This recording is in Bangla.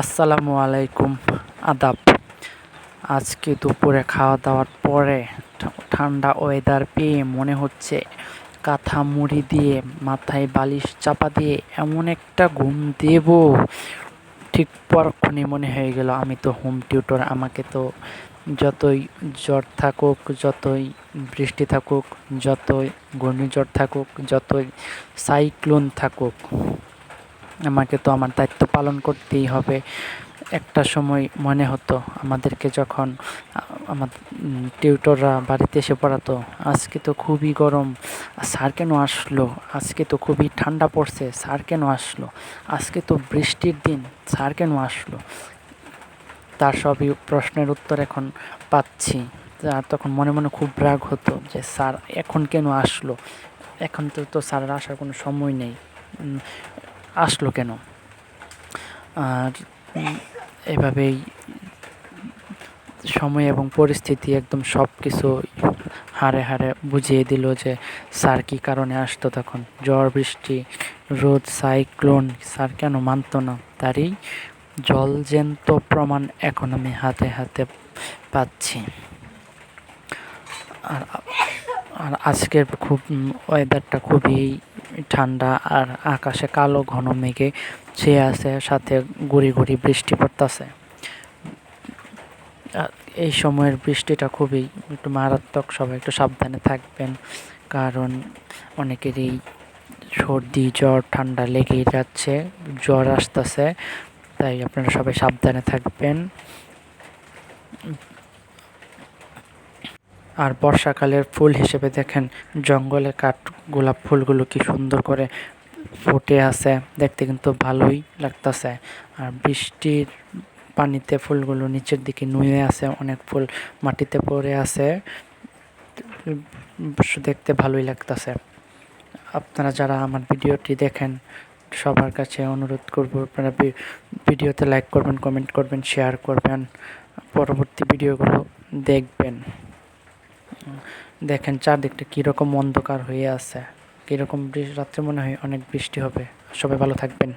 আসসালামু আলাইকুম। আদাব। আজকে দুপুরে খাওয়া দাওয়ার পরে ঠান্ডা ওয়েদার পেয়ে মনে হচ্ছে কাঁথা মুড়ি দিয়ে, মাথায় বালিশ চাপা দিয়ে এমন একটা ঘুম দেব। ঠিক পরক্ষণে মনে হয়ে গেল, আমি তো হোম টিউটর আমাকে তো যতই জ্বর থাকুক, যতই বৃষ্টি থাকুক, যতই ঘূর্ণিঝড় থাকুক, যতই সাইক্লোন থাকুক আমাকে তো আমার দায়িত্ব পালন করতেই হবে। একটা সময় মনে হতো আমাদেরকে যখন, আমার টিউটররা বাড়িতে এসে পড়াতো, আজকে তো খুবই গরম, স্যার কেন আসলো? আজকে তো খুবই ঠান্ডা পড়ছে, স্যার কেন আসলো? আজকে তো বৃষ্টির দিন, স্যার কেন আসলো? তার সবই প্রশ্নের উত্তর এখন পাচ্ছি। আর তখন মনে মনে খুব রাগ হতো যে, স্যার এখন কেন আসলো? এখন তো তো স্যারের আসার কোনো সময় নেই। আসলো কেন? আর এভাবেই সময় এবং পরিস্থিতি একদম সব কিছু হারে হারে বুঝিয়ে দিল যে স্যার কী কারণে আসতো তখন? ঝড়, বৃষ্টি, রোদ, সাইক্লোন, স্যার কেন মানতো না? তারই জলজ্যান্ত প্রমাণ এখন আমি হাতে হাতে পাচ্ছি। আর আর আজকের খুব ওয়েদারটা খুবই ঠান্ডা আর আকাশে কালো ঘন মেঘে ছেয়ে আছে, সাথে গুড়ি গুড়ি বৃষ্টি পড়তেছে। এই সময়ের বৃষ্টিটা খুবই একটু মারাত্মক, সবাই একটু সাবধানে থাকবেন, কারণ অনেকেরই সর্দি, জ্বর, ঠান্ডা লেগেই যাচ্ছে, জ্বর আসতেছে, তাই আপনারা সবাই সাবধানে থাকবেন। আর বর্ষাকালের ফুল হিসেবে দেখেন জঙ্গলে কাঠ, গোলাপ ফুলগুলো কি সুন্দর করে ফুটে আছে। দেখতে কিন্তু ভালোই লাগতেছে। আর বৃষ্টির পানিতে ফুলগুলো নিচের দিকে নুয়ে আছে, অনেক ফুল মাটিতে পড়ে আছে। দেখতে ভালোই লাগতেছে। আপনারা যারা আমার ভিডিওটি দেখেন, সবার কাছে অনুরোধ করব, আপনারা ভিডিওতে লাইক করবেন কমেন্ট করবেন শেয়ার করবেন। পরবর্তী ভিডিওগুলো দেখবেন। দেখেন চারদিকটা কীরকম অন্ধকার হয়ে আছে। কীরকম রাত্রে মনে হয় অনেক বৃষ্টি হবে। সবাই ভালো থাকবেন।